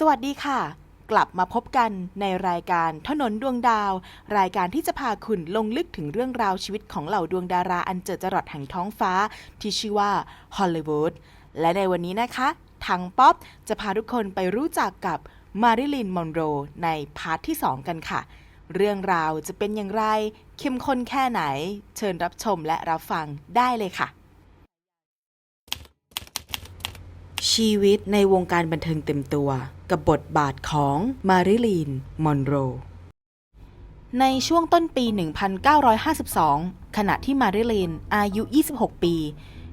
สวัสดีค่ะ กลับมาพบกันในรายการถนนดวงดาว รายการที่จะพาคุณลงลึกถึงเรื่องราวชีวิตของเหล่าดวงดาราอันเจิดจรัสแห่งท้องฟ้า ที่ชื่อว่าฮอลลีวูดและในวันนี้นะคะ ทางป๊อปจะพาทุกคนไปรู้จักกับมาริลินมอนโรในพาร์ทที่ 2 กันค่ะ เรื่องราวจะเป็นอย่างไร เข้มข้นแค่ไหน เชิญรับชมและรับฟังได้เลยค่ะ ชีวิตในวงการบันเทิงเต็มตัว กับบทบาทของมาริลีน มอนโร ในช่วงต้นปี 1952 ขณะที่มาริลีนอายุ 26 ปี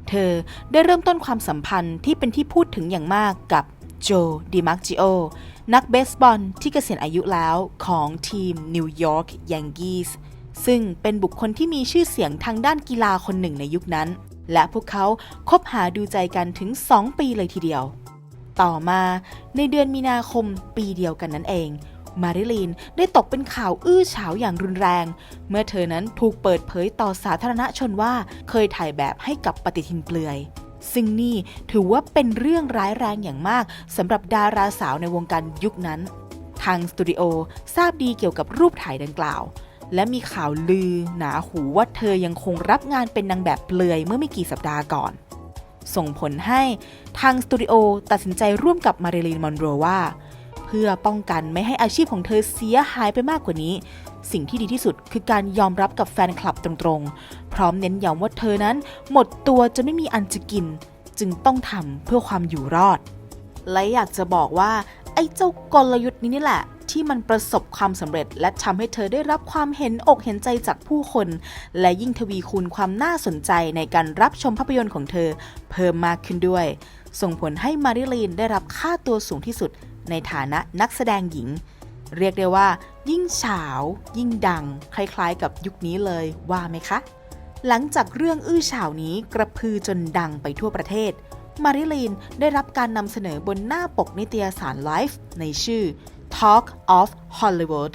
เธอได้เริ่มต้นความสัมพันธ์ที่เป็นที่พูดถึงอย่างมากกับโจดิมักจิโอ นักเบสบอลที่เกษียณอายุแล้วของทีมนิวยอร์กยังกีสซึ่งเป็นบุคคลที่มีชื่อเสียงทางด้านกีฬาคนหนึ่งในยุคนั้น และพวกเขาคบหาดูใจกันถึง 2 ปีเลยทีเดียว ต่อมาในเดือนมีนาคมปีเดียวกันนั้นเอง มาริลีนได้ตกเป็นข่าวอื้อฉาวอย่างรุนแรง เมื่อเธอนั้นถูกเปิดเผยต่อสาธารณชนว่าเคยถ่ายแบบให้กับปฏิทินเปลือย ซึ่งนี่ถือว่าเป็นเรื่องร้ายแรงอย่างมากสำหรับดาราสาวในวงการยุคนั้น ทางสตูดิโอทราบดีเกี่ยวกับรูปถ่ายดังกล่าว และมีข่าวลือหนาหูว่าเธอยังคงรับงานเป็นนางแบบเปลือยเมื่อไม่กี่สัปดาห์ก่อน ส่งผลให้ทางสตูดิโอตัดสินใจร่วมกับมาริลีนมอนโรว่า เพื่อป้องกันไม่ให้อาชีพของเธอเสียหายไปมากกว่านี้ สิ่งที่ดีที่สุดคือการยอมรับกับแฟนคลับตรงๆ พร้อมเน้นย้ำว่าเธอนั้น หมดตัวจะไม่มีอันจะกิน จึงต้องทำเพื่อความอยู่รอด และอยากจะบอกว่าไอ้เจ้ากลยุทธ์นี้นี่แหละ ที่มันประสบความสำเร็จ และทำให้เธอได้รับความเห็นอกเห็นใจจากผู้คน และยิ่งทวีคูณความน่าสนใจในการรับชมภาพยนตร์ของเธอ เพิ่มมากขึ้นด้วย ส่งผลให้มาริลีนได้รับค่าตัวสูงที่สุด ในฐานะนักแสดงหญิง เรียกได้ว่า ยิ่งเฉาว ยิ่งดัง คล้ายๆ กับยุคนี้เลยว่าไหมคะ หลังจากเรื่องอื้อฉาวนี้กระพือจนดังไปทั่วประเทศมาริลีนได้รับการนำเสนอบนหน้าปกนิตยสาร Life ในชื่อ Talk of Hollywood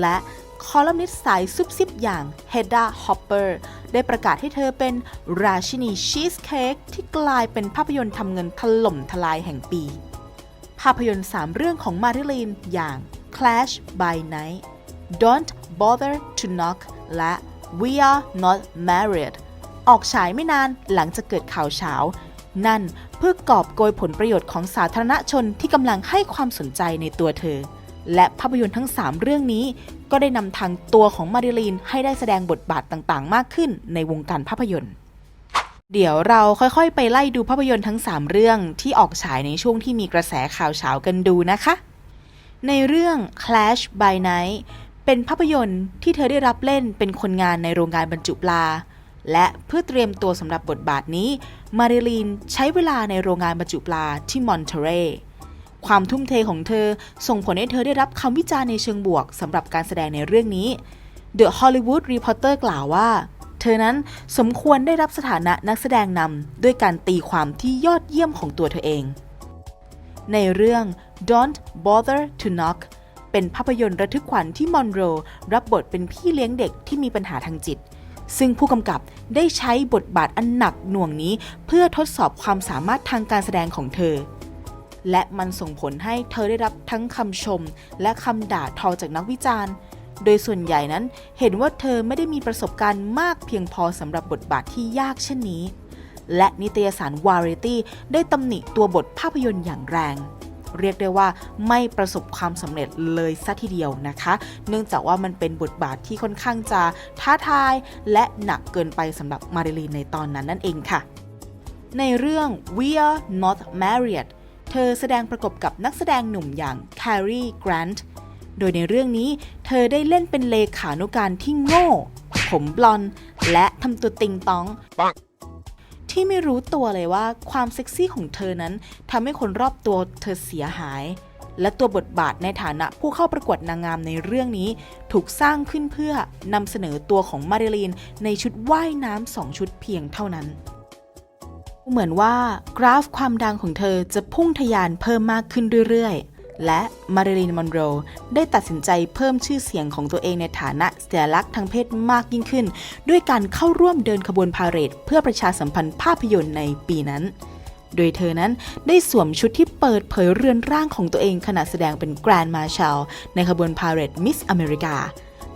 และคอลัมนิสต์สายซุบซิบอย่าง Hedda Hopper ได้ประกาศให้เธอเป็นราชินีชีสเค้กที่กลายเป็นภาพยนตร์ทำเงินถล่มทลายแห่งปี ภาพยนตร์ 3 เรื่องของมาริลีนอย่าง Clash by Night Don't Bother to Knock และ We Are Not Married ออกฉายไม่นานหลังจากเกิดข่าวเช้านั่นเพื่อกอบโกยผลประโยชน์ของสาธารณชนที่กำลังให้ความสนใจในตัวเธอ และภาพยนตร์ทั้ง 3 เรื่องนี้ ก็ได้นำทางตัวของมาริลีนให้ได้แสดงบทบาทต่างๆ มากขึ้นในวงการภาพยนตร์ เดี๋ยวเราค่อยๆ ไปไล่ดูภาพยนตร์ทั้ง 3 เรื่องที่ออกฉายในช่วงที่มีกระแสข่าวเช้ากันดูนะคะ ในเรื่อง Clash by Night เป็นภาพยนตร์ที่เธอได้รับเล่นเป็นคนงานในโรงงานบรรจุปลา และเพื่อเตรียมตัวสำหรับบทบาทนี้ มาริลีนใช้เวลาในโรงงานบรรจุปลาที่มอนเทเรย์ ความทุ่มเทของเธอส่งผลให้เธอได้รับคำวิจารณ์ในเชิงบวกสำหรับการแสดงในเรื่องนี้ The Hollywood Reporter กล่าวว่า เธอนั้นสมควรได้รับสถานะนักแสดงนำด้วยการตีความที่ยอดเยี่ยมของตัวเธอเอง ในเรื่อง Don't Bother to Knock เป็นภาพยนตร์ระทึกขวัญที่มอนโรรับบทเป็นพี่เลี้ยงเด็กที่มีปัญหาทางจิต ซึ่งผู้กำกับได้ใช้บทบาทอันหนักหน่วงนี้เพื่อทดสอบความสามารถทางการแสดงของเธอ และมันส่งผลให้เธอได้รับทั้งคำชม และคำด่าทอจากนักวิจารณ์ โดยส่วนใหญ่นั้นเห็นว่าเธอไม่ได้มีประสบการณ์มากเพียงพอสำหรับบทบาทที่ยากเช่นนี้ และนิตยสาร Variety ได้ตำหนิตัวบทภาพยนตร์อย่างแรง เรียกได้ว่าไม่ประสบความสำเร็จเลยซะทีเดียวนะคะ เนื่องจากว่ามันเป็นบทบาทที่ค่อนข้างจะท้าทาย และหนักเกินไปสำหรับมาริลีนในตอนนั้นนั่นเองค่ะในเรื่อง we're Not Married เธอแสดงประกบกับนักแสดงหนุ่มอย่าง Cary Grant โดยในเรื่องนี้เธอได้เล่นเป็นเลขานุการที่โง่ ผมบลอนด์และทำตัวติงตอง ที่ไม่รู้ตัวเลยว่าความเซ็กซี่ของเธอนั้นทำให้คนรอบตัวเธอเสียหาย และตัวบทบาทในฐานะผู้เข้าประกวดนางงามในเรื่องนี้ ถูกสร้างขึ้นเพื่อนำเสนอตัวของมาริลีนในชุดว่ายน้ำสองชุดเพียงเท่านั้น เหมือนว่ากราฟความดังของเธอจะพุ่งทะยานเพิ่มมากขึ้นเรื่อยๆ และมาริลีนมอนโรได้ตัดสินใจเพิ่มชื่อเสียงของตัวเองในฐานะเสัญลักษณ์ทางเพศมากยิ่งขึ้น ด้วยการเข้าร่วมเดินขบวนพาเหรดเพื่อประชาสัมพันธ์ภาพยนตร์ในปีนั้น โดยเธอนั้นได้สวมชุดที่เปิดเผยเรือนร่างของตัวเองขณะแสดงเป็นแกรนด์มาชาลในขบวนพาเหรดมิสอเมริกา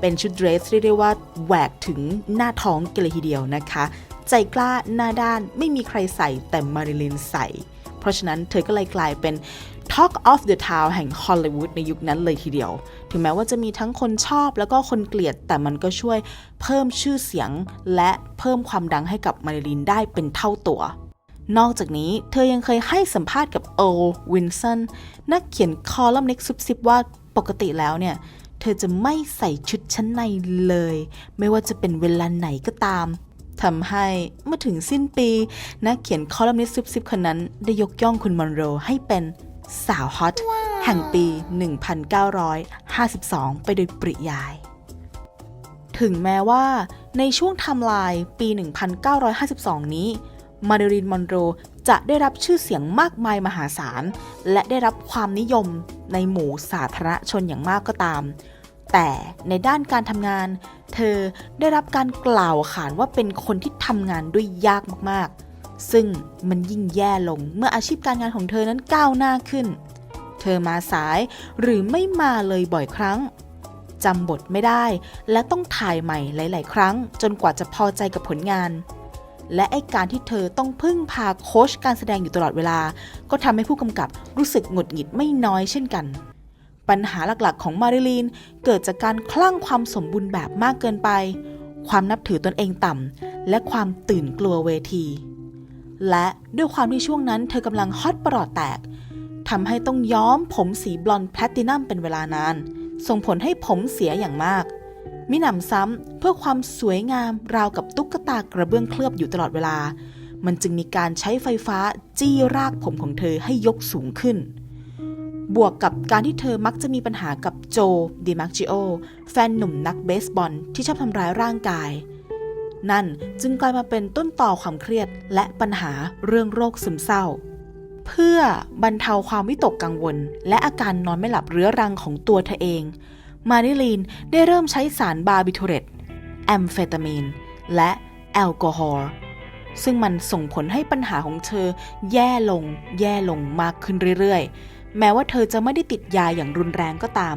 เป็นชุดเดรสที่เรียกว่าแหวกถึงหน้าท้องกันเลยทีเดียวนะคะ ใจกล้าหน้าด้านไม่มีใครใส่แต่มาริลินใส่ เพราะฉะนั้นเธอก็เลยกลายเป็น Talk of the Town แห่งฮอลลีวูดในยุคนั้นเลยทีเดียว ถึงแม้ว่าจะมีทั้งคนชอบแล้วก็คนเกลียด แต่มันก็ช่วยเพิ่มชื่อเสียง และเพิ่มความดังให้กับมาริลินได้เป็นเท่าตัวนอกจากนี้เธอยังเคยให้สัมภาษณ์กับโอวินสันนักเขียนคอลัมน์เน็กซุบซิบว่าปกติแล้วเนี่ย เธอจะไม่ใส่ชุดชั้นในเลย ไม่ว่าจะเป็นเวลาไหนก็ตาม ทำให้เมื่อถึงสิ้นปี นักเขียนคอลัมนิสต์ซุบซิบคนนั้น ได้ยกย่องคุณมอนโรให้เป็นสาวฮอตแห่งปี 1952 ไปโดยปริยาย ถึงแม้ว่าในช่วงไทม์ไลน์ปี 1952 นี้ มาริลินมอนโรจะได้รับชื่อเสียงมากมายมหาศาล และได้รับความนิยมในหมู่สาธารณชนอย่างมากก็ตาม แต่ในด้านการทำงาน เธอได้รับการกล่าวขานว่าเป็นคนที่ทำงานด้วยยากมากๆ ซึ่งมันยิ่งแย่ลงเมื่ออาชีพการงานของเธอนั้นก้าวหน้าขึ้น เธอมาสายหรือไม่มาเลยบ่อยครั้งจำบทไม่ได้ และต้องถ่ายใหม่หลาย ๆ ครั้ง จนกว่าจะพอใจกับผลงาน และไอการที่เธอต้องพึ่งพาโค้ชการแสดงอยู่ตลอดเวลา ก็ทำให้ผู้กำกับรู้สึกหงุดหงิดไม่น้อยเช่นกัน ปัญหาหลักๆ ของมาริลีนเกิดจากการคลั่งความสมบูรณ์แบบมากเกินไป ความนับถือตนเองต่ำ และความตื่นกลัวเวที และด้วยความที่ช่วงนั้นเธอกำลังฮอตปลอดแตกทำให้ต้องย้อมผมสีบลอนด์แพลตตินัมเป็นเวลานาน ส่งผลให้ผมเสียอย่างมาก มิหนำซ้ำเพื่อความสวยงามราวกับตุ๊กตากระเบื้องเคลือบอยู่ตลอดเวลา มันจึงมีการใช้ไฟฟ้าจี้รากผมของเธอให้ยกสูงขึ้น บวกกับการที่เธอมักจะมีปัญหากับโจดิมักจิโอแฟนหนุ่มนักเบสบอลที่ชอบทำร้ายร่างกาย นั่นจึงกลายมาเป็นต้นต่อความเครียดและปัญหาเรื่องโรคซึมเศร้า เพื่อบรรเทาความวิตกกังวล และอาการนอนไม่หลับเรื้อรังของตัวเธอเอง มาริลีนได้เริ่มใช้สารบาร์บิทูเรตแอมเฟตามีน และแอลกอฮอล์ซึ่งมันส่งผลให้ปัญหาของเธอแย่ลง แย่ลงมากขึ้นเรื่อยๆ แม้ว่าเธอจะไม่ได้ติดยาอย่างรุนแรงก็ตาม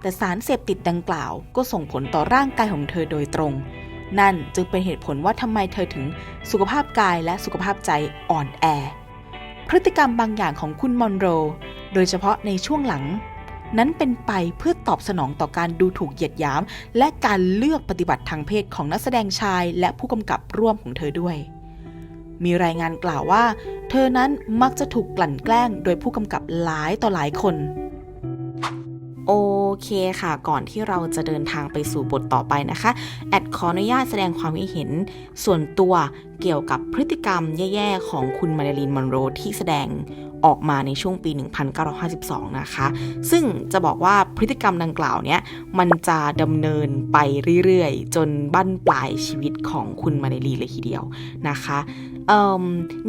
แต่สารเสพติดดังกล่าว ก็ส่งผลต่อร่างกายของเธอโดยตรง นั่นจึงเป็นเหตุผลว่าทำไมเธอถึงสุขภาพกายและสุขภาพใจอ่อนแอ พฤติกรรมบางอย่างของคุณมอนโร โดยเฉพาะในช่วงหลัง นั้นเป็นไปเพื่อตอบสนองต่อการดูถูกเหยียดหยาม และการเลือกปฏิบัติทางเพศของนักแสดงชายและผู้กำกับร่วมของเธอด้วย มีรายงานกล่าวว่า เธอนั้นมักจะถูกกลั่นแกล้งโดยผู้กำกับหลายต่อหลายคน โอเคค่ะ ก่อนที่เราจะเดินทางไปสู่บทต่อไปนะคะ แอดขออนุญาตแสดงความคิดเห็น ส่วนตัวเกี่ยวกับพฤติกรรมแย่ ๆ ของคุณมาริลีนมอนโรที่แสดง ออกมาในช่วงปี 1952 นะคะ ซึ่งจะบอกว่าพฤติกรรมดังกล่าวเนี้ยมันจะดำเนินไปเรื่อยๆ จนบั้นปลายชีวิตของคุณมาริลีเลยทีเดียวนะคะอ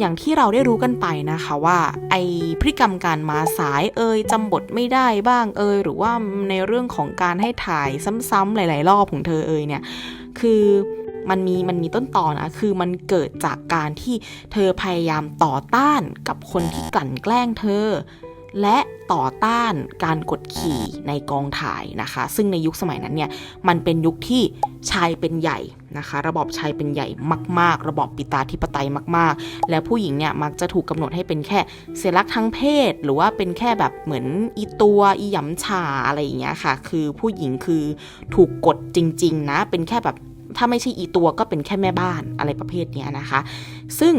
อย่างที่เราได้รู้กันไปนะคะว่าไอพฤติกรรมการมาสายเอ่ยจำบทไม่ได้บ้างเอ่ยหรือว่าในเรื่องของการให้ถ่ายซ้ำๆหลาย ๆ รอบของเธอเอ่ยเนี่ยคือ มันมีมันมีต้นต่อนะ คือมันเกิดจากการที่เธอพยายามต่อต้านกับคนที่กลั่นแกล้งเธอ และต่อต้านการกดขี่ในกองถ่ายนะคะ ซึ่งในยุคสมัยนั้นเนี่ยมันเป็นยุคที่ชายเป็นใหญ่นะคะ ระบอบชายเป็นใหญ่มาก ๆ ระบอบปิตาธิปไตยมาก ๆ และผู้หญิงเนี่ยมักจะถูกกำหนดให้เป็นแค่เสลักษณ์ทางเพศ หรือว่าเป็นแค่แบบเหมือนอีตัวอีหยำชาอะไรอย่างเงี้ยค่ะ คือผู้หญิงคือถูกกดจริง ๆ นะ เป็นแค่แบบ ถ้าไม่ใช่อีตัวก็เป็นแค่แม่บ้านอะไรประเภทนี้นะคะ ซึ่ง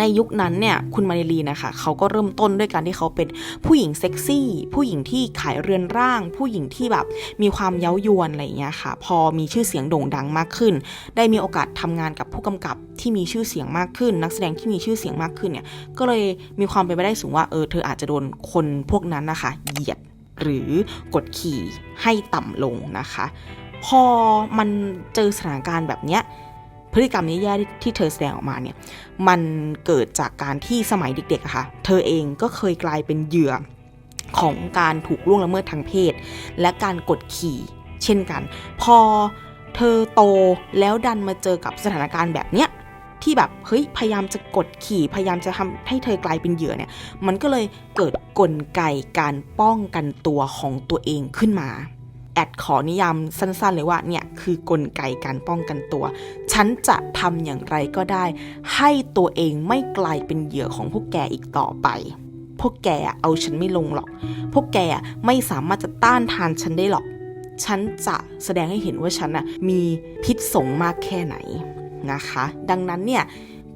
ในยุคนั้นเนี่ยคุณมาริลีนะคะเขาก็เริ่มต้นด้วยการที่เขาเป็นผู้หญิงเซ็กซี่ ผู้หญิงที่ขายเรือนร่าง ผู้หญิงที่แบบมีความเย้ายวนอะไรอย่างเงี้ยค่ะ พอมีชื่อเสียงโด่งดังมากขึ้น ได้มีโอกาสทำงานกับผู้กำกับที่มีชื่อเสียงมากขึ้น นักแสดงที่มีชื่อเสียงมากขึ้นเนี่ยก็เลยมีความเป็นไปได้สูงว่าเออเธออาจจะโดนคนพวกนั้นนะคะเหยียดหรือกดขี่ให้ต่ำลงนะคะ พอมันเจอสถานการณ์แบบเนี้ยพฤติกรรมแย่ๆที่เธอแสดงออกมาเนี่ย มันเกิดจากการที่สมัยเด็กๆอะค่ะ เธอเองก็เคยกลายเป็นเหยื่อของการถูกล่วงละเมิดทางเพศ และการกดขี่เช่นกัน พอเธอโตแล้วดันมาเจอกับสถานการณ์แบบเนี้ยที่แบบเฮ้ยพยายามจะกดขี่พยายามจะทำให้เธอกลายเป็นเหยื่อเนี่ย มันก็เลยเกิดกลไกการป้องกันตัวของตัวเองขึ้นมา แอดขอนิยามสั้นๆเลยว่าเนี่ยคือกลไกการป้องกันตัว ฉันจะทำอย่างไรก็ได้ ให้ตัวเองไม่กลายเป็นเหยื่อของพวกแกอีกต่อไป พวกแกเอาฉันไม่ลงหรอก พวกแกไม่สามารถจะต้านทานฉันได้หรอก ฉันจะแสดงให้เห็นว่าฉันอะมีพิษสงมากแค่ไหนนะคะ ดังนั้นเนี่ย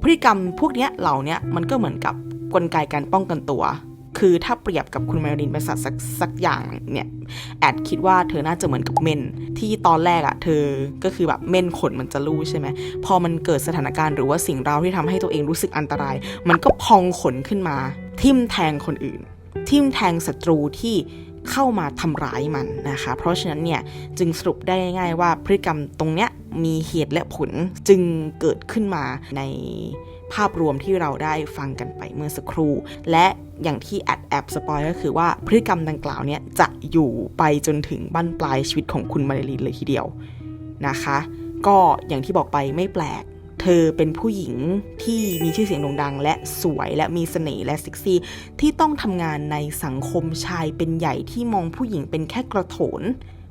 พฤติกรรมพวกเนี้ยเหล่าเนี้ยมันก็เหมือนกับกลไกการป้องกันตัว คือถ้าเปรียบกับคุณแมรินเป็นสัตว์สักสักอย่างเนี่ยแอดคิดว่าเธอน่าจะเหมือนกับเมนที่ตอนแรกอะเธอก็คือแบบเม่นขนมันจะลู่ใช่ไหมพอมันเกิดสถานการณ์หรือว่าสิ่งเราที่ทำให้ตัวเองรู้สึกอันตราย มันก็พองขนขึ้นมา ทิ่มแทงคนอื่น ทิ่มแทงศัตรูที่เข้ามาทำร้ายมันนะคะ เพราะฉะนั้นเนี่ยจึงสรุปได้ง่ายว่าพฤติกรรมตรงเนี้ยมีเหตุและผลจึงเกิดขึ้นมาในภาพรวมที่เราได้ฟังกันไปเมื่อสักครู่ และ อย่างที่แอดแอบสปอยก็คือว่าพฤติกรรมดังกล่าวเนี่ยจะอยู่ไปจนถึงบั้นปลายชีวิตของคุณมาริลีนเลยทีเดียวนะคะ ก็อย่างที่บอกไปไม่แปลก เธอเป็นผู้หญิงที่มีชื่อเสียงโด่งดัง และสวยและมีเสน่ห์และเซ็กซี่ ที่ต้องทำงานในสังคมชายเป็นใหญ่ที่มองผู้หญิงเป็นแค่กระโถน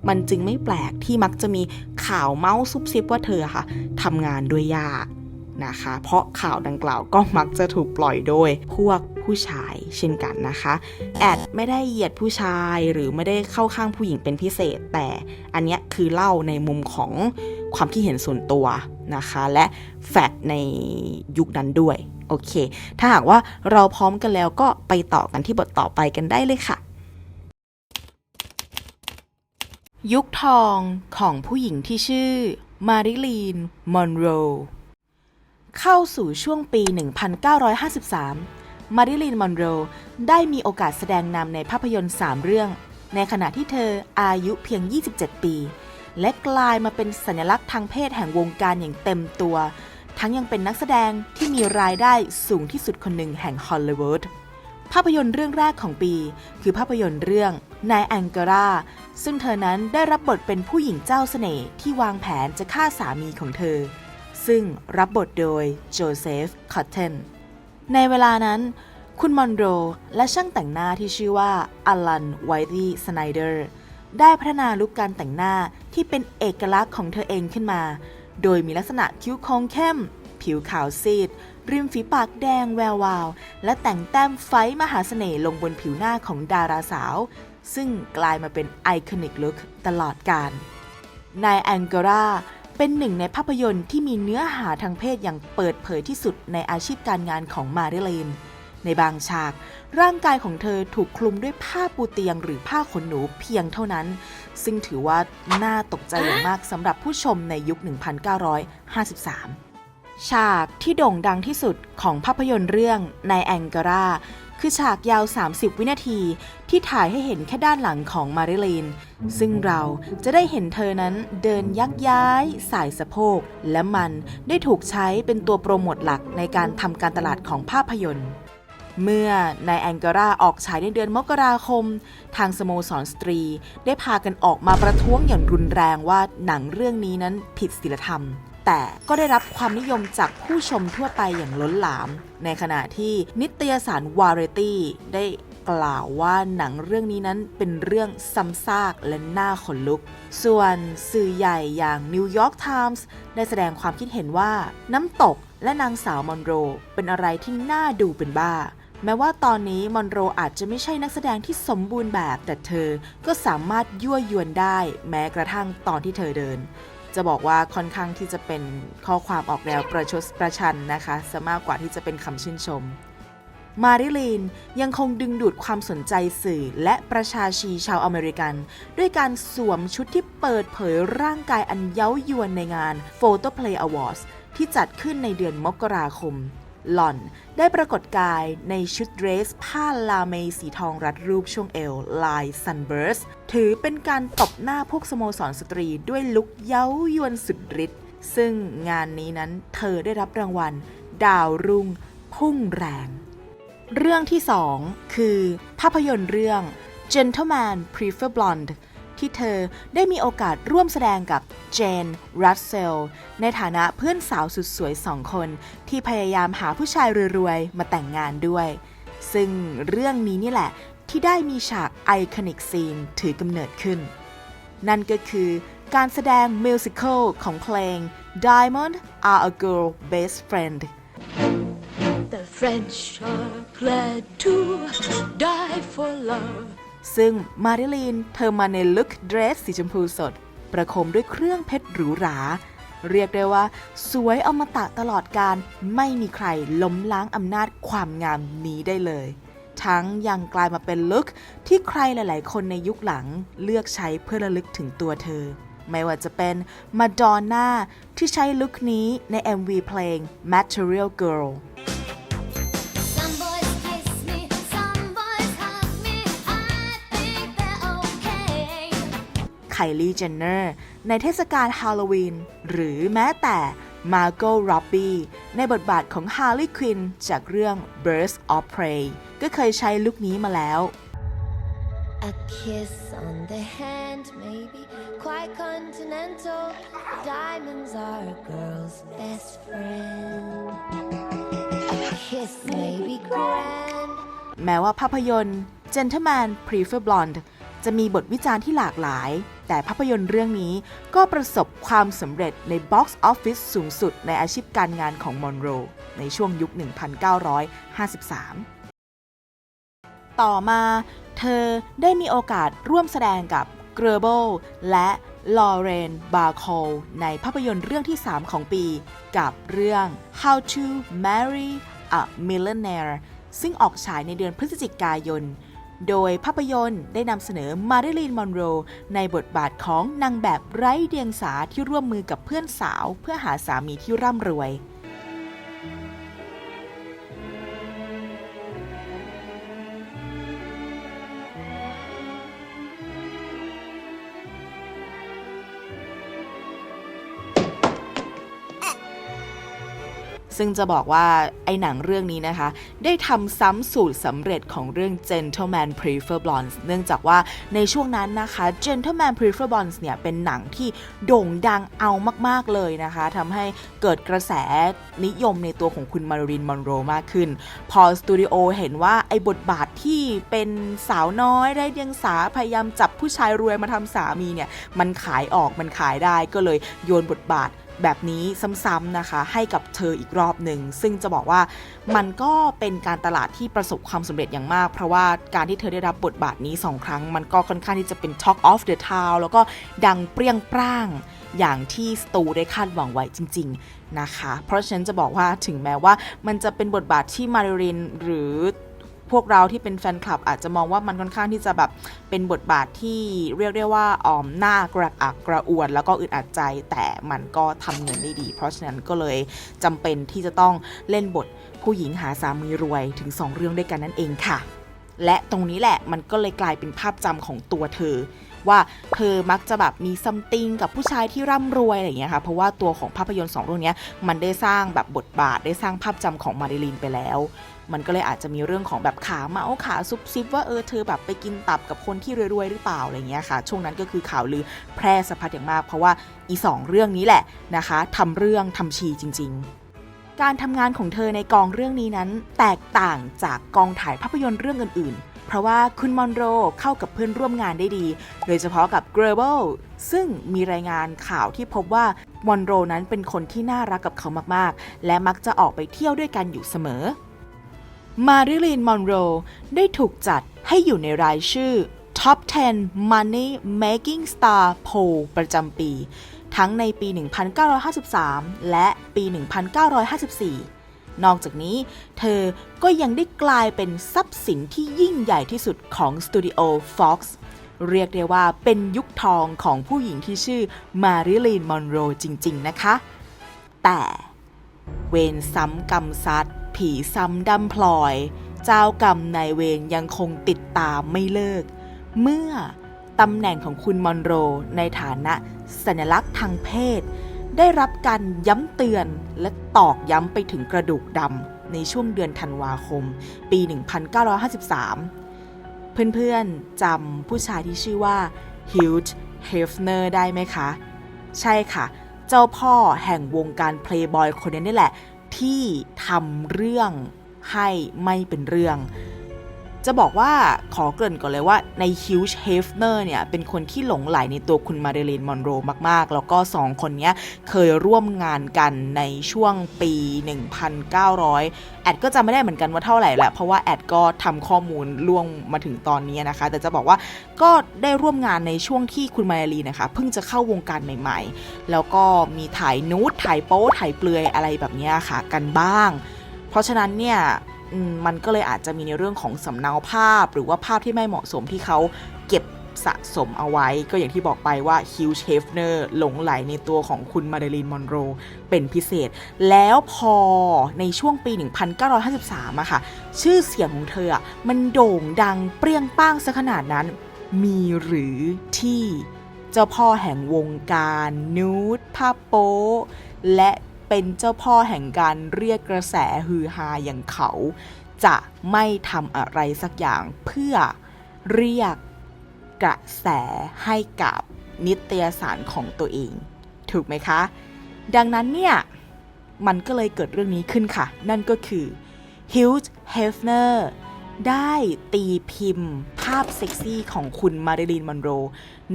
มันจึงไม่แปลกที่มักจะมีข่าวเมาส์ซุบซิบว่าเธอค่ะทำงานด้วยยาก นะคะ เพราะข่าวดังกล่าวก็มักจะถูกปล่อยโดยพวกผู้ชายเช่นกันนะคะแอดไม่ได้เหยียดผู้ชายหรือไม่ได้เข้าข้างผู้หญิงเป็นพิเศษ แต่อันนี้คือเล่าในมุมของความคิดเห็นส่วนตัวนะคะ และแฟกในยุคนั้นด้วยโอเค ถ้าหากว่าเราพร้อมกันแล้วก็ไปต่อกันที่บทต่อไปกันได้เลยค่ะ ยุคทองของผู้หญิงที่ชื่อมาริลีน มอนโร เข้าสู่ช่วงปี 1953 มาริลีนมอนโรได้มีโอกาสแสดงนำในภาพยนตร์ 3 เรื่อง ในขณะที่เธออายุเพียง 27 ปี และกลายมาเป็นสัญลักษณ์ทางเพศแห่งวงการอย่างเต็มตัว ทั้งยังเป็นนักแสดงที่มีรายได้สูงที่สุดคนหนึ่งแห่งฮอลลีวูดภาพยนตร์เรื่องแรกของปี คือภาพยนตร์เรื่องนายแองเกราซึ่งเธอนั้นได้รับบทเป็นผู้หญิงเจ้าเสน่ห์ที่วางแผนจะฆ่าสามีของเธอ ซึ่งรับบทโดยโจเซฟคอตเทนในเวลานั้น คุณมอนโรและช่างแต่งหน้าที่ชื่อว่าอลันไวตี้สไนเดอร์ได้พัฒนาลุคการแต่งหน้าที่เป็นเอกลักษณ์ของเธอเองขึ้นมา โดยมีลักษณะคิ้วโค้งเข้ม ผิวขาวซีด ริมฝีปากแดงแวววาว และแต่งแต้มไฟมหาเสน่ห์ลงบนผิวหน้าของดาราสาว ซึ่งกลายมาเป็นไอคอนิกลุคตลอดกาลนายแองเกรา เป็นหนึ่งในภาพยนตร์ที่มีเนื้อหาทางเพศอย่างเปิดเผยที่สุดในอาชีพการงานของมาริลีนในบางฉาก ร่างกายของเธอถูกคลุมด้วยผ้าปูเตียงหรือผ้าขนหนูเพียงเท่านั้น ซึ่งถือว่าน่าตกใจอย่างมากสำหรับผู้ชมในยุค 1953 ฉากที่โด่งดังที่สุดของภาพยนตร์เรื่องในแองการา คือฉากยาว 30 วินาทีที่ถ่ายให้เห็นแค่ด้านหลังของมาริลีน ซึ่งเราจะได้เห็นเธอนั้นเดินยักย้าย สายสะโพก และมันได้ถูกใช้เป็นตัวโปรโมทหลักในการทำการตลาดของภาพยนตร์ เมื่อนายแองการาออกฉายในเดือนมกราคม ทางสโมสรสตรี ได้พากันออกมาประท้วงอย่างรุนแรงว่าหนังเรื่องนี้นั้นผิดศีลธรรม แต่ก็ได้รับความนิยมจากผู้ชมทั่วไปอย่างล้นหลาม ในขณะที่นิตยสารวาไรตี้ได้กล่าวว่าหนังเรื่องนี้นั้นเป็นเรื่องซ้ำซากและน่าขนลุก ส่วนสื่อใหญ่อย่างนิวยอร์กไทมส์ได้แสดงความคิดเห็นว่า น้ำตกและนางสาวมอนโร เป็นอะไรที่น่าดูเป็นบ้า แม้ว่าตอนนี้มอนโรอาจจะไม่ใช่นักแสดงที่สมบูรณ์แบบ แต่เธอก็สามารถยั่วยวนได้ แม้กระทั่งตอนที่เธอเดิน จะบอกว่าค่อนข้างที่จะเป็นข้อความออกแนวประชดประชันนะคะซะมากกว่าที่จะเป็นคำชื่นชม มาริลีนยังคงดึงดูดความสนใจสื่อและประชาชีชาวอเมริกัน ด้วยการสวมชุดที่เปิดเผยร่างกายอันเย้ายวนในงาน Photo Play Awards ที่จัดขึ้นในเดือนมกราคม หล่อนได้ปรากฏกายในชุดเดรส ผ้าลาเมสีทองรัดรูปช่วงเอว ลาย Sunburst ถือเป็นการตบหน้าพวกสโมสรสตรีด้วยลุคเย้ายวนสุดฤทธิ์ซึ่งงานนี้นั้นเธอได้รับรางวัล ดาวรุ่ง พุ่งแรง เรื่องที่2คือ ภาพยนตร์เรื่อง Gentleman Prefer Blonde ที่เธอได้มีโอกาสร่วมแสดงกับเจน รัสเซล ในฐานะเพื่อนสาวสุดสวยสองคน ที่พยายามหาผู้ชายรวยๆ มาแต่งงานด้วย ซึ่งเรื่องนี้นี่แหละที่ได้มีฉากไอคอนิกซีนถือกำเนิดขึ้น นั่นก็คือการแสดงมิวสิควลของเพลง Diamond Are a Girl Best Friend The French are glad to die for love. ซึ่งมาริลีนเธอมาในลุคเดรสสีชมพูสด ประคมด้วยเครื่องเพชรหรูหรา เรียกได้ว่า สวยอมตะตลอดการไม่มีใครล้มล้างอำนาจความงามนี้ได้เลย ทั้งยังกลายมาเป็นลุคที่ใครหลาย ๆ คนในยุคหลังเลือกใช้เพื่อระลึกถึงตัวเธอ ไม่ว่าจะเป็นมาดอนน่าที่ใช้ลุคนี้ใน MV เพลง Material Girl ไคลีเจนเนอร์ในเทศกาลฮาโลวีน หรือแม้แต่มาโก o ร็อบบี้ในบทบาทของฮาร์ลีย์ควินจากเรื่อง Birds of Prey ก็เคยใช้ลุคนี้มาแล้ว A kiss on the hand, maybe quite continental. Diamonds are a girl's best friend. A kiss may be grand. แม้ว่าภาพยนตร์ Gentleman Prefer Blonde จะมีบทวิจารณ์ที่หลากหลาย แต่ภาพยนตร์เรื่องนี้ก็ประสบความสำเร็จใน Box Office สูงสุดในอาชีพการงานของมอนโร ในช่วงยุค 1953 ต่อมาเธอได้มีโอกาสร่วมแสดงกับเกรเบลและลอเรน บาร์โคลในภาพยนตร์เรื่องที่ 3 ของปี กับเรื่อง How to Marry a Millionaire ซึ่งออกฉายในเดือนพฤศจิกายน โดยภาพยนตร์ได้นำเสนอมาริลีนมอนโรในบทบาทของนางแบบไร้เดียงสาที่ร่วมมือกับเพื่อนสาว เพื่อหาสามีที่ร่ำรวย ซึ่งจะบอกว่าไอหนังเรื่องนี้นะคะ ได้ทำซ้ำสูตรสำเร็จของเรื่อง Gentleman Prefer Blondes เนื่องจากว่าในช่วงนั้นนะคะ Gentleman Prefer Blondes เนี่ยเป็นหนังที่โด่งดังเอามาก ๆ เลยนะคะทำให้เกิดกระแสนิยมในตัวของคุณมารินมอนโรมากขึ้น พอสตูดิโอเห็นว่าไอบทบาทที่เป็นสาวน้อยได้เดียงสาพยายามจับผู้ชายรวยมาทำสามีเนี่ย มันขายออกมันขายได้ก็เลยโยนบทบาท แบบนี้ซ้ำๆนะคะ ให้กับเธออีกรอบหนึ่ง ซึ่งจะบอกว่ามันก็เป็นการตลาดที่ประสบความสำเร็จอย่างมาก เพราะว่าการที่เธอได้รับบทบาทนี้ 2 ครั้ง มันก็ค่อนข้างที่จะเป็น Talk of the Town แล้วก็ดังเปรี้ยงปร้างอย่างที่สตูได้คาดหวังไว้จริง ๆนะคะ เพราะฉะนั้นจะบอกว่าถึงแม้ว่ามันจะเป็นบทบาทที่มาริรินหรือ พวกเราที่เป็นแฟนคลับ อาจจะมองว่ามันค่อนข้างที่จะแบบเป็นบทบาทที่เรียกได้ว่าออมหน้ากระอักกระอ่วน แล้วก็อึดอัดใจแต่มันก็ทำเงินได้ดี เพราะฉะนั้นก็เลยจำเป็นที่จะต้องเล่นบทผู้หญิงหาสามีรวยถึง 2 เรื่องด้วยกันนั่นเองค่ะ และตรงนี้แหละมันก็เลยกลายเป็นภาพจำของตัวเธอว่าเธอมักจะแบบมีซัมติงกับผู้ชายที่ร่ำรวยอะไรอย่างเงี้ยค่ะ เพราะว่าตัวของภาพยนตร์สองเรื่องนี้มันได้สร้างแบบบทบาทได้สร้างภาพจำของมาริลีนไปแล้ว มันก็เลยอาจจะมีเรื่องของแบบขาเมาขาซุบซิบว่าเออเธอแบบไปกินตับกับคนที่รวยๆหรือเปล่าอะไรเงี้ยค่ะ ช่วงนั้นก็คือข่าวลือแพร่สะพัดอย่างมาก เพราะว่าอีสองเรื่องนี้แหละนะคะทำเรื่องทำชีจริง ๆการทำงานของเธอในกองเรื่องนี้นั้น แตกต่างจากกองถ่ายภาพยนตร์เรื่องอื่นๆ เพราะว่าคุณมอนโรเข้ากับเพื่อนร่วมงานได้ดี โดยเฉพาะกับเกรเบิลซึ่งมีรายงานข่าวที่พบว่ามอนโรนั้นเป็นคนที่น่ารักกับเขามากๆ และมักจะออกไปเที่ยวด้วยกันอยู่เสมอ มาริลีนมอนโรได้ถูกจัดให้อยู่ในรายชื่อ Top 10 Money Making Star Poll ประจำปี ทั้งในปี 1953 และปี 1954 นอกจากนี้ เธอก็ยังได้กลายเป็นทรัพย์สินที่ยิ่งใหญ่ที่สุดของสตูดิโอ Fox เรียกได้ว่าเป็นยุคทองของผู้หญิงที่ชื่อมาริลีนมอนโรจริง ๆ นะคะ แต่เวรซ้ำกรรมซัด ผีซ้ำดำพลอย เจ้ากรรมนายเวรยังคงติดตามไม่เลิก เมื่อตำแหน่งของคุณมอนโรในฐานะสัญลักษณ์ทางเพศ ได้รับการย้ำเตือนและตอกย้ำไปถึงกระดูกดำในช่วงเดือนธันวาคม ปี 1953 เพื่อนๆจำผู้ชายที่ชื่อว่าฮิลจ์เฮฟเนอร์ได้ไหมคะ ใช่ค่ะ เจ้าพ่อแห่งวงการเพลย์บอยคนนี้นี่แหละ ที่ทำเรื่องให้ไม่เป็นเรื่อง จะบอกว่าขอเกริ่นก่อนเลยว่าในฮิวจ์เฮฟเนอร์เนี่ย เป็นคนที่หลงไหลในตัวคุณมาเดลีนมอนโรมาก ๆ แล้วก็สองคนนี้เคยร่วมงานกันในช่วงปี 1900 แอดก็จะไม่ได้เหมือนกันว่าเท่าไหร่แหละ เพราะว่าแอดก็ทำข้อมูลล่วงมาถึงตอนนี้นะคะ แต่จะบอกว่าก็ได้ร่วมงานในช่วงที่คุณมาเดลีนนะคะ เพิ่งจะเข้าวงการใหม่ ๆ แล้วก็มีถ่ายนูดถ่ายโป๊ถ่ายเปลือยอะไรแบบนี้ค่ะกันบ้าง เพราะฉะนั้นเนี่ย มันก็เลยอาจจะมีในเรื่องของสำเนาภาพ หรือว่าภาพที่ไม่เหมาะสมที่เขาเก็บสะสมเอาไว้ก็อย่างที่บอกไปว่าฮิวเชฟเนอร์หลงไหลในตัวของคุณมาเดลีนมอนโรเป็นพิเศษ แล้วพอในช่วงปี 1953อะค่ะ ชื่อเสียงของเธออะมันโด่งดังเปรี้ยงป้างซะขนาดนั้น มีหรือที่เจ้าพ่อแห่งวงการนูดภาพโป๊และ เป็นเจ้าพ่อแห่งการเรียกกระแสฮือฮาอย่างเขา จะไม่ทำอะไรสักอย่างเพื่อเรียกกระแสให้กับนิตยสารของตัวเอง ถูกไหมคะ ดังนั้นเนี่ย มันก็เลยเกิดเรื่องนี้ขึ้นค่ะ นั่นก็คือ h u g h Hefner ได้ตีพิมพ์ภาพเซ็กซี่ของคุณมาริลีนมอนโร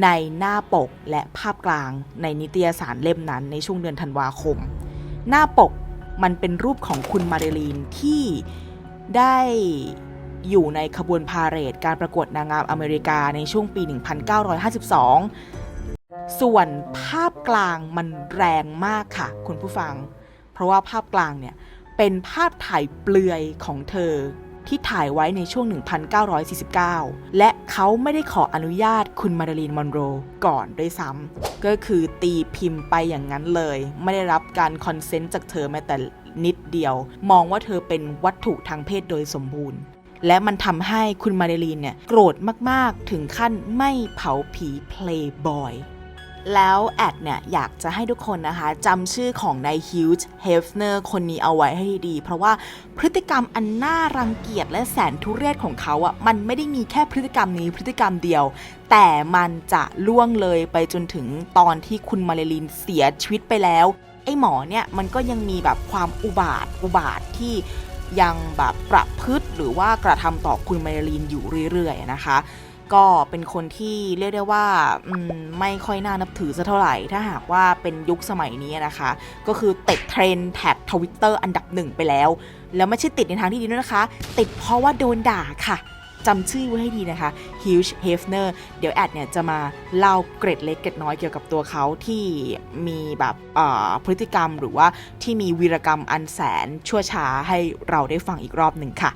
ในหน้าปกและภาพกลางในนิตยสารเล่มนั้นในช่วงเดือนธันวาคม หน้าปกมันเป็นรูปของคุณมาริลีนที่ได้อยู่ในขบวนพาเหรดการประกวดนางงามอเมริกาในช่วงปี 1952 ส่วนภาพกลางมันแรงมากค่ะ คุณผู้ฟัง เพราะว่าภาพกลางเนี่ยเป็นภาพถ่ายเปลือยของเธอ ที่ถ่ายไว้ในช่วง 1949 และเขาไม่ได้ขออนุญาตคุณมาดาลีนมอนโรก่อนด้วยซ้ำก็คือตีพิมพ์ไปอย่างนั้นเลย ไม่ได้รับการคอนเซนต์จากเธอแม้แต่นิดเดียว มองว่าเธอเป็นวัตถุทางเพศโดยสมบูรณ์และมันทำให้คุณมาเดลีนเนี่ย โกรธมาก ๆ ถึงขั้นไม่เผาผีเพลย์บอย แล้วแอดเนี่ยอยากจะให้ทุกคนนะคะจำชื่อของนายฮิวจ์เฮฟเนอร์คนนี้เอาไว้ให้ดีเพราะว่าพฤติกรรมอันน่ารังเกียจและแสนทุเรศของเขาอะ่ะมันไม่ได้มีแค่พฤติกรรมนี้พฤติกรรมเดียว แต่มันจะล่วงเลยไปจนถึงตอนที่คุณมาเลลินเสียชีวิตไปแล้ว ไอ้หมอเนี่ยมันก็ยังมีแบบความอุบาทอุบาทที่ยังแบบประพฤติหรือว่ากระทำต่อคุณมาเลลินอยู่เรื่อยๆนะคะ ก็เป็นคนที่เรียกได้ว่าไม่ค่อยน่านับถือสัเท่าไหร่ ถ้าหากว่าเป็นยุคสมัยนี้นะคะ ก็คือติดเทรนด์แท็กทวิตเตอร์อันดับหนึ่งไปแล้ว แล้วไม่ใช่ติดในทางที่ดีด้วยนะคะ ติดเพราะว่าโดนด่าค่ะจำชื่อไว้ให้ดีนะคะ Hugh Hefner เดี๋ยวแอดเนี่ยจะมาเล่าเกร็ดเล็กเกร็ดน้อยเกี่ยวกับตัวเขาที่มีแบบพฤติกรรมหรือว่าที่มีวีรกรรมอันแสนชั่วช้าให้เราได้ฟังอีกรอบหนึ่งค่ะ